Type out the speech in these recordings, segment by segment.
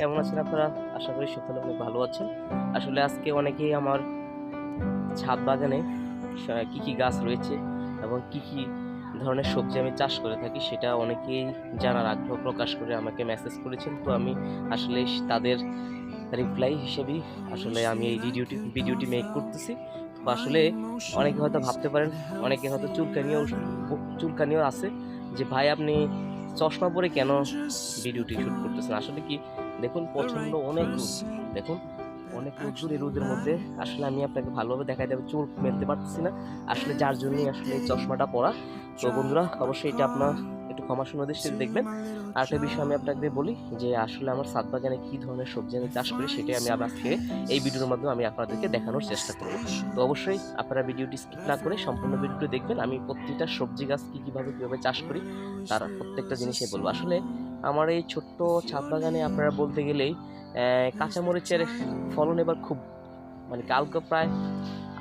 কেমন আছেন আপনারা? আশা করি সকলে অনেক ভালো আছেন। আসলে আজকে অনেকেই আমার ছাদ বাগানে কি কি গাছ রয়েছে এবং কি কি ধরনের সবজি আমি চাষ করে থাকি সেটা অনেকেই জানার আগ্রহ প্রকাশ করে আমাকে মেসেজ করেছেন। তো আমি আসলে তাদের রিপ্লাই হিসেবেই আসলে আমি এই ভিডিওটি ভিডিওটি মেক করতেছি। তো আসলে অনেকে হয়তো ভাবতে পারেন, অনেকে হয়তো চুলকানিও চুলকানিও আছে যে, ভাই, আপনি চশমা পরে কেন ভিডিওটি শ্যুট করতেছেন? আসলে কি দেখুন প্রচণ্ড অনেক রোদ দেখুন অনেক এই রোদের মধ্যে। আসলে আমি আপনাকে ভালোভাবে দেখাই দেবো চোখ মেলতে পারতেছি না। আসলে যার জন্যই আসলে এই চশমাটা পরা। তো বন্ধুরা অবশ্যই এটা আপনার একটু ক্ষমা শূন্য দৃষ্টিতে দেখবেন। আর একটা বিষয় আমি আপনাকে বলি যে আসলে আমার সাত বাগানে কী ধরনের সবজি আমি চাষ করি সেটাই আমি আজকে এই ভিডিওর মাধ্যমে আমি আপনাদেরকে দেখানোর চেষ্টা করব। তো অবশ্যই আপনারা ভিডিওটি স্কিপ না করে সম্পূর্ণ ভিডিওটি দেখবেন। আমি প্রত্যেকটা সবজি গাছ কী কীভাবে কীভাবে চাষ করি তার প্রত্যেকটা জিনিসই বলব। আসলে আমার এই ছোট্ট ছাদ বাগানে আপনারা বলতে গেলেই কাঁচামরিচের ফলন এবার খুব মানে কালকে প্রায়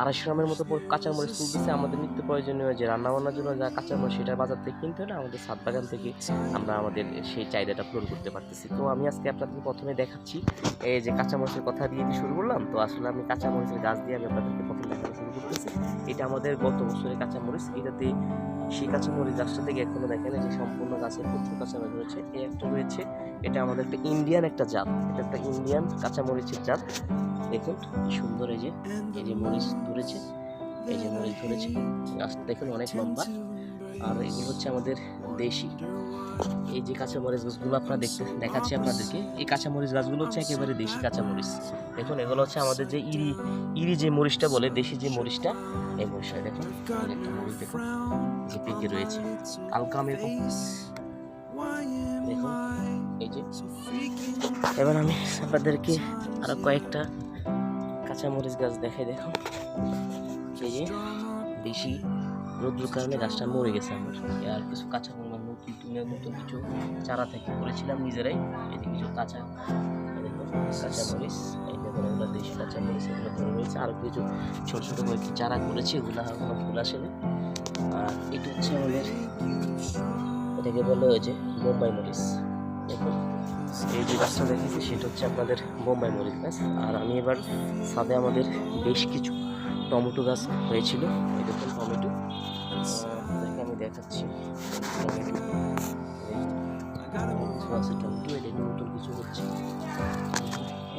আড়াইশো গ্রামের মতো কাঁচামরিচ তুলতেছে। আমাদের নিত্য প্রয়োজনীয় যে রান্নাবান্নার জন্য যা কাঁচামরিচ সেটা বাজার থেকে কিনতে না আমাদের ছাদ বাগান থেকে আমরা আমাদের সেই চাহিদাটা পূরণ করতে পারতেছি। তো আমি আজকে আপনাদেরকে প্রথমে দেখাচ্ছি, এই যে কাঁচামরিচের কথা দিয়ে শুরু করলাম। তো আসলে আমি কাঁচামরিচের গাছ দিয়ে আমি আপনাদেরকে প্রথমে এটা আমাদের গত বছরের কাঁচামরিচ। এটাতে সেই কাঁচামরিচ গাছটা থেকে এখনও দেখেন যে সম্পূর্ণ গাছের প্রচুর কাঁচামরিচ রয়েছে। এই একটা রয়েছে, এটা আমাদের একটা ইন্ডিয়ান একটা জাত। এটা একটা ইন্ডিয়ান কাঁচামরিচের জাত। দেখুন কি সুন্দর এই যে এই যে মরিচ ধরেছে, এই যে মরিচ ধরেছে। গাছটা দেখুন অনেক লম্বা। আর এগুলো হচ্ছে আমাদের দেশি। এই যে কাঁচামরিচ গাছগুলো আপনারা দেখতে দেখাচ্ছি আপনাদেরকে। এই কাঁচামরিচ গাছগুলো হচ্ছে একেবারে দেশি কাঁচামরিচ। দেখুন, এগুলো হচ্ছে আমাদের যে ইরি ইরি যে মরিচটা বলে, দেশি যে মরিচটা, এই মরিচটা দেখুন। মরিচ দেখুন যে পেকে রয়েছে। হালকা এরকম দেখুন, এই যে। এবার আমি আপনাদেরকে আরও কয়েকটা কাঁচামরিচ গাছ দেখাই, দেখুন। এই যে, দেশি রোদ্রুর কারণে গাছটা মরে গেছে আমার। আর কিছু কাঁচা তুলে নতুন কিছু চারা থেকে করেছিলাম নিজেরাই। এদিকে কিছু কাঁচা কাঁচামরিচ এই এগুলো দেশি কাঁচামরিচ এগুলো ধরে রয়েছে। আর কিছু ছোটো ছোটো কয়েকটি চারা করেছি ওগুলো এখনও ফুল আসেনি। আর এটা হচ্ছে আমাদের এটাকে বলে যে বোম্বাই মরিচ। দেখুন এই যে গাছটা দেখেছি সেটা হচ্ছে আপনাদের বোম্বাই মরিচ গাছ। আর আমি এবার ছাদে আমাদের বেশ কিছু টমেটো গাছ হয়েছিল। এই দেখুন টমেটো। আহ, আমি দেখাচ্ছি। টমেটো এই নতুন কিছু হচ্ছে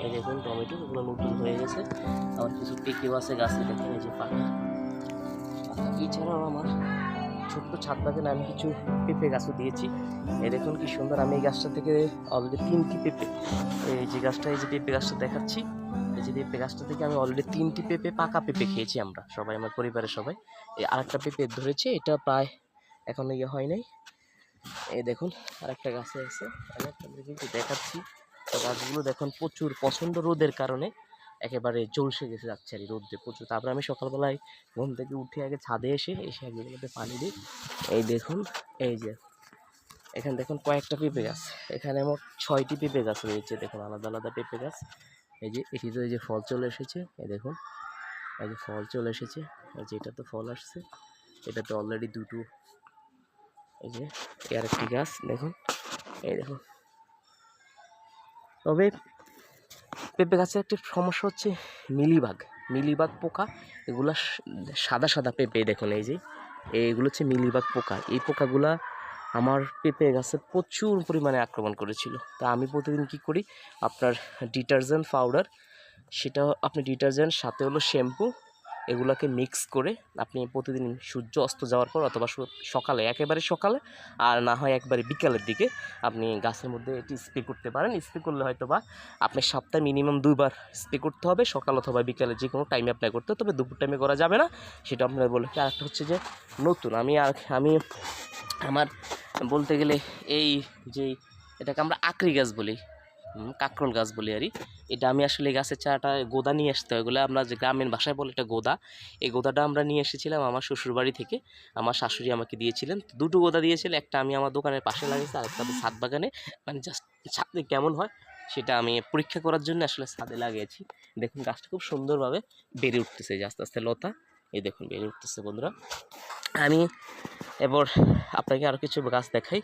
এই দেখুন টমেটো এগুলো নতুন হয়ে গেছে আবার কিছু পেকেও আছে গাছে দেখেন এই যে পাকা। এছাড়াও আমার ছোট্ট ছাদ বাগানে আমি কিছু পেঁপে গাছও দিয়েছি এই দেখুন কি সুন্দর আমি এই গাছটা থেকে অলরেডি তিনটি পেঁপে এই যে গাছটা এই যে পেঁপে গাছটা। দেখাচ্ছি এই যে পেঁপে গাছটা থেকে আমি অলরেডি তিনটি পেঁপে পাকা পেঁপে খেয়েছি আমরা। সবাই আমার পরিবারের সবাই। এই আরেকটা পেঁপে ধরেছে, এটা প্রায় এখনও ইয়ে হয় নাই। এই দেখুন, আরেকটা গাছে আছে। আমি আপনাদেরকে একটু দেখাচ্ছি। তো গাছগুলো দেখুন, প্রচুর প্রচণ্ড রোদের কারণে একেবারে জলসে গেছে যাচ্ছে আর রোদে প্রচুর। তারপরে আমি সকালবেলায় ঘুম থেকে উঠে আগে ছাদে এসে এসে একজনের পানি দিই। এই দেখুন, এই যে এখানে দেখুন কয়েকটা পেঁপে গাছ। এখানে মোট ছয়টি পেঁপে গাছ রয়েছে। দেখুন, আলাদা আলাদা পেঁপে গাছ। এই যে এটি তো এই যে ফল চলে এসেছে। এই দেখুন, এই যে ফল চলে এসেছে। এই যে এটা তো ফল আসছে। এটা তো অলরেডি দুটো এই যে, এই আরেকটি গাছ, দেখুন। এই দেখুন। তবে পেঁপে গাছের একটি সমস্যা হচ্ছে মিলিবাগ। মিলিবাগ পোকা, এগুলা সাদা সাদা পেঁপে, দেখুন এই যে। এইগুলো হচ্ছে মিলিবাগ পোকা। এই পোকাগুলা আমার পেঁপে গাছে প্রচুর পরিমাণে আক্রমণ করেছিল। তা আমি প্রতিদিন কি করি? আপনার ডিটারজেন্ট পাউডার, সেটা আপনি ডিটারজেন্ট, সাথে হলো শ্যাম্পু এগুলোকে মিক্স করে আপনি প্রতিদিন সূর্য অস্ত যাওয়ার পর অথবা সকালে, একেবারে সকালে আর না হয় একবারে বিকালের দিকে আপনি গাছের মধ্যে এটি স্প্রে করতে পারেন। স্প্রে করলে হয়তো বা আপনি সপ্তাহে মিনিমাম দুইবার স্প্রে করতে হবে, সকাল অথবা বিকালে যে কোনো টাইমে অ্যাপ্লাই করতে হবে। তবে দুপুর টাইমে করা যাবে না, সেটা আপনার বলে। কি আরেকটা হচ্ছে যে নতুন, আমি আর আমি আমার বলতে গেলে এই যে এটাকে আমরা আকরি গাছ বলি কাকরোল গাছ বলি আর এটা আমি আসলে গাছের চারাটা গোদা নিয়ে আসতে হয়। এগুলো আমরা যে গ্রামের ভাষায় বলে এটা গোদা। এই গোদাটা আমরা নিয়ে এসেছিলাম আমার শ্বশুরবাড়ি থেকে। আমার শাশুড়ি আমাকে দিয়েছিলেন। দুটো গোদা দিয়েছিল। একটা আমি আমার দোকানের পাশে লাগিয়েছি, আর একটা ছাদ বাগানে। মানে জাস্ট ছাদে কেমন হয়, সেটা আমি পরীক্ষা করার জন্য আসলে ছাদে লাগিয়েছি। দেখুন গাছটা খুব সুন্দরভাবে বেড়ে উঠতেছে যে আস্তে আস্তে লতা। এই দেখুন বেড়ে উঠতেছে বন্ধুরা। আমি এবার আপনাকে আরও কিছু গাছ দেখাই।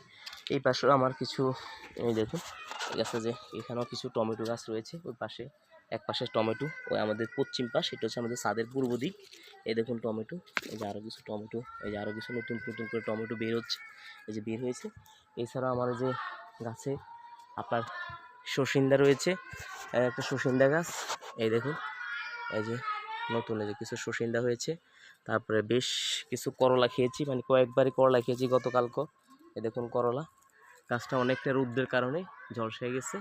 এই পাশেও আমার কিছু, এই দেখুন। ঠিক আছে যে এখানেও কিছু টমেটো গাছ রয়েছে, ওই পাশে, এক পাশে টমেটো, ওই আমাদের পশ্চিম পাশ এটা হচ্ছে আমাদের ছাদের পূর্ব দিক। এই দেখুন টমেটো, এই যে আরও কিছু টমেটো, এই যে আরও কিছু নতুন নতুন করে টমেটো বের হচ্ছে, এই যে বের হয়েছে। এছাড়াও আমার যে গাছে আপনার সসিন্দা রয়েছে একটা সসিন্দা গাছ, এই দেখুন, এই যে নতুন, এই যে কিছু সসিন্দা হয়েছে। তারপরে বেশ কিছু করলা খেয়েছি মানে কয়েকবারই করলা খেয়েছি গতকালকে এই দেখুন করলা। গাছটা অনেকটা রোদ্রের কারণে ঝলসে গেছে।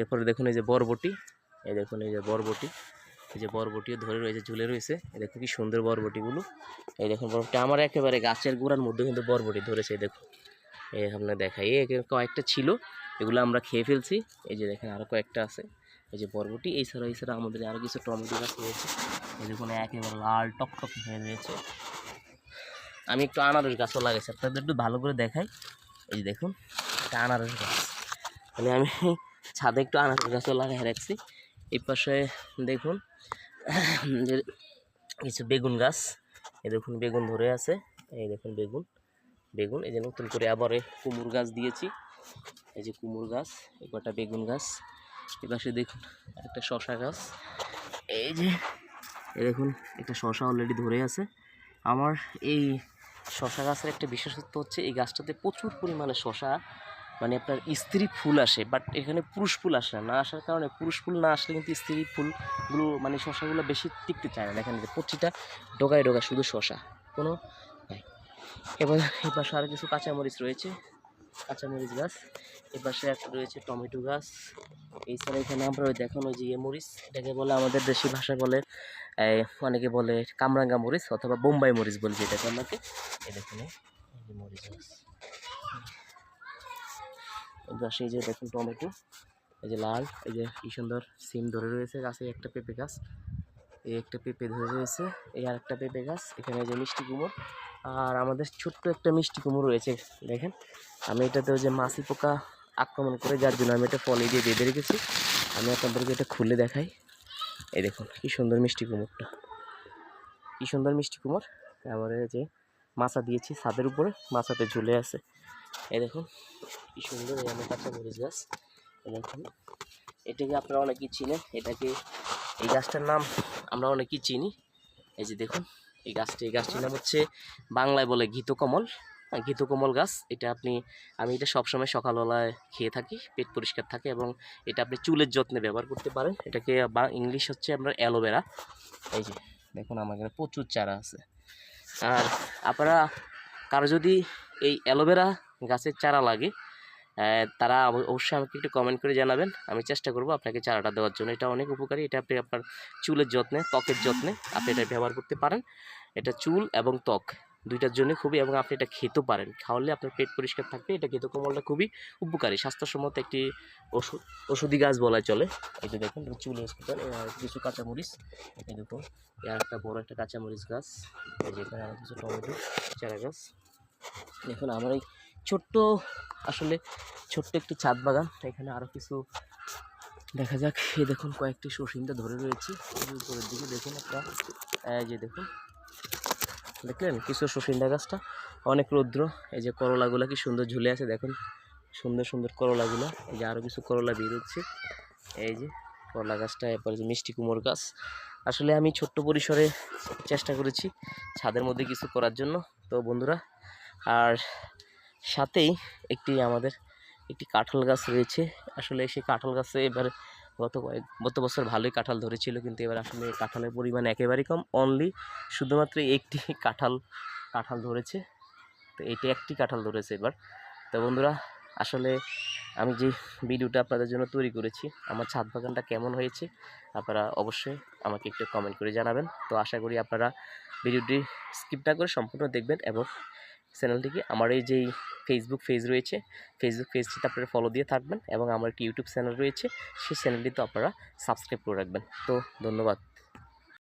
এরপরে দেখুন এই যে বরবটি, এই দেখুন এই যে বরবটি, এই যে বরবটিও ধরে রয়েছে, ঝুলে রয়েছে। এই দেখুন কি সুন্দর বরবটিগুলো। এই দেখুন বরবটি, আমার একেবারে গাছের গোড়ার মধ্যে কিন্তু বরবটি ধরেছে, এই দেখুন। এই আপনার দেখাই, এই কয়েকটা ছিল, এগুলো আমরা খেয়ে ফেলছি। এই যে দেখেন আরও কয়েকটা আছে, এই যে বরবটি এছাড়া এছাড়া আমাদের আরও কিছু টমেটো গাছ রয়েছে। এই দেখুন একেবারে লাল টকটক হয়ে রয়েছে। আমি একটু আনারস গাছও লাগাইছি, আপনাদের একটু ভালো করে দেখাই। এই দেখুন একটা আনারস গাছ। মানে আমি ছাদে একটু আনারস গাছও লাগাই রাখছি। এই পাশে দেখুন, যে কিছু বেগুন গাছ। এই দেখুন, বেগুন ধরে আছে। এই দেখুন, বেগুন। বেগুন, এই যে নতুন করে আবার কুমড় গাছ দিয়েছি। এই যে কুমড় গাছ, এই কটা বেগুন গাছ। এই পাশে দেখুন, একটা শশা গাছ। এই যে, এই দেখুন, একটা শশা অলরেডি ধরে আছে। আমার এই শশা গাছের একটা বিশেষত্ব হচ্ছে, এই গাছটাতে প্রচুর পরিমাণে শশা মানে আপনার স্ত্রী ফুল আসে বাট এখানে পুরুষ ফুল আসে না। আসার কারণে পুরুষ ফুল, না আসলে কিন্তু স্ত্রী ফুলগুলো মানে শশাগুলো বেশি টিকতে চায় না। এখানে প্রতিটা ডোগায় ডোগায় শুধু শশা কোনো এবার এই পাশে আরও কিছু কাঁচামরিচ রয়েছে, কাঁচামরিচ গাছ। এ পাশে একটা রয়েছে টমেটো গাছ। এছাড়া এখানে আমরা ওই দেখুন ওই যে ইয়ে মরিচ, এটাকে বলে আমাদের দেশি ভাষায় বলে অনেকে বলে কামরাঙ্গা মরিচ অথবা বোম্বাই মরিচ বলে যেটাকে আমাকে। এই দেখুন মরিচ গাছ। পাশে এই যে দেখুন টমেটো, এই যে লাল, এই যে কি সুন্দর সিম ধরে রয়েছে গাছে, একটা পেঁপে গাছ, এই একটা পেঁপে ধরে রয়েছে, এই আর একটা পেঁপে গাছ, এখানে যে মিষ্টি কুমড়ো, আর আমাদের ছোট্ট একটা মিষ্টি কুমড়ো রয়েছে, দেখেন। আমি এটাতে যে মাছি পোকা আক্রমণ করে, যার জন্য আমি এটা ফলে দিয়ে বেঁধে রেখেছি। আমি আপনাদেরকে এটা খুলে দেখাই। এই দেখুন, কি সুন্দর মিষ্টি কুমড়টা। কি সুন্দর মিষ্টি কুমড় তারপরে যে মাছা দিয়েছি ছাদের উপরে, মাছাতে ঝুলে আছে। এই দেখুন কি সুন্দর এই আমার কাঁচা মরিচ গাছ। দেখুন এটাকে আপনারা অনেকেই চিনেন এটাকে এই গাছটার নাম আমরা অনেকেই চিনি। এই যে দেখুন এই গাছটি এই গাছটির নাম হচ্ছে বাংলায় বলে ঘিতকমল। আহ, ঘিতকমল গাছ এটা আপনি আমি এটা সবসময় সকালবেলায় খেয়ে থাকি পেট পরিষ্কার থাকে এবং এটা আপনি চুলের যত্নে ব্যবহার করতে পারেন। এটাকে বা ইংলিশ হচ্ছে আমরা অ্যালোভেরা। এই যে দেখুন আমার এখানে প্রচুর চারা আছে। আর আপনারা কারও যদি এই অ্যালোভেরা গাছের চারা লাগে তারা অবশ্যই আমাকে একটু কমেন্ট করে জানাবেন। আমি চেষ্টা করব আপনাকে চারাটা দেওয়ার জন্য। এটা অনেক উপকারী। এটা আপনি আপনার চুলের যত্নে, ত্বকের যত্নে আপনি এটা ব্যবহার করতে পারেন। এটা চুল এবং ত্বক। দুইটার জন্য খুবই এবং আপনি এটা খেতেও পারেন। খাওয়ালে আপনার পেট পরিষ্কার থাকবে, এটা খেতে কোমলটা খুবই উপকারী। স্বাস্থ্যসম্মত একটি ওষুধ ওষুধি গাছ বলা চলে। যে দেখুন এটা চুল হসপিটাল কিছু কাঁচামরিচ। এই দেখুন, এর একটা বড় একটা কাঁচামরিচ গাছ। এই যে এখানে আরও কিছু টমেটো, চারা গাছ। দেখুন, আমার এই ছোট্ট, আসলে ছোট্ট একটি ছাদ বাগান। এখানে আরও কিছু দেখা যাক। এই দেখুন, কয়েকটি সসিন্দা ধরে রয়েছে। উপরের দিকে দেখুন একটা যে দেখুন দেখলেন কিছু সসিন্দা গাছটা? অনেক রৌদ্র। এই যে করলাগুলো কি সুন্দর ঝুলে আছে, দেখুন। সুন্দর সুন্দর করলাগুলো। এই যে আরও কিছু করলা বের হচ্ছে এই যে করলা গাছটা, এরপরে যে মিষ্টি কুমোর গাছ। আসলে আমি ছোট্ট পরিসরে চেষ্টা করেছি ছাদের মধ্যে কিছু করার জন্য। তো বন্ধুরা, আর সাথেই একটি আমাদের একটি কাঁঠাল গাছ রয়েছে। আসলে সেই কাঁঠাল গাছে এবার গত কয়েক, গত বছর ভালোই কাঁঠাল ধরেছিল, কিন্তু এবার আসলে কাঁঠালের পরিমাণ একেবারেই কম। অনলি শুধুমাত্র একটি কাঁঠাল কাঁঠাল ধরেছে। তো এটি একটি কাঁঠাল ধরেছে এবার। তো বন্ধুরা, আসলে আমি যে ভিডিওটা আপনাদের জন্য তৈরি করেছি, আমার ছাদ বাগানটা কেমন হয়েছে, আপনারা অবশ্যই আমাকে একটু কমেন্ট করে জানাবেন। তো আশা করি আপনারা ভিডিওটি স্কিপ না করে সম্পূর্ণ দেখবেন এবং চ্যানেলটিকে আমার এই যেই ফেসবুক পেজ রয়েছে ফেসবুক পেজটিতে আপনারা ফলো দিয়ে থাকবেন এবং আমার একটি ইউটিউব চ্যানেল রয়েছে, সেই চ্যানেলটিতে আপনারা সাবস্ক্রাইব করে রাখবেন। তো ধন্যবাদ।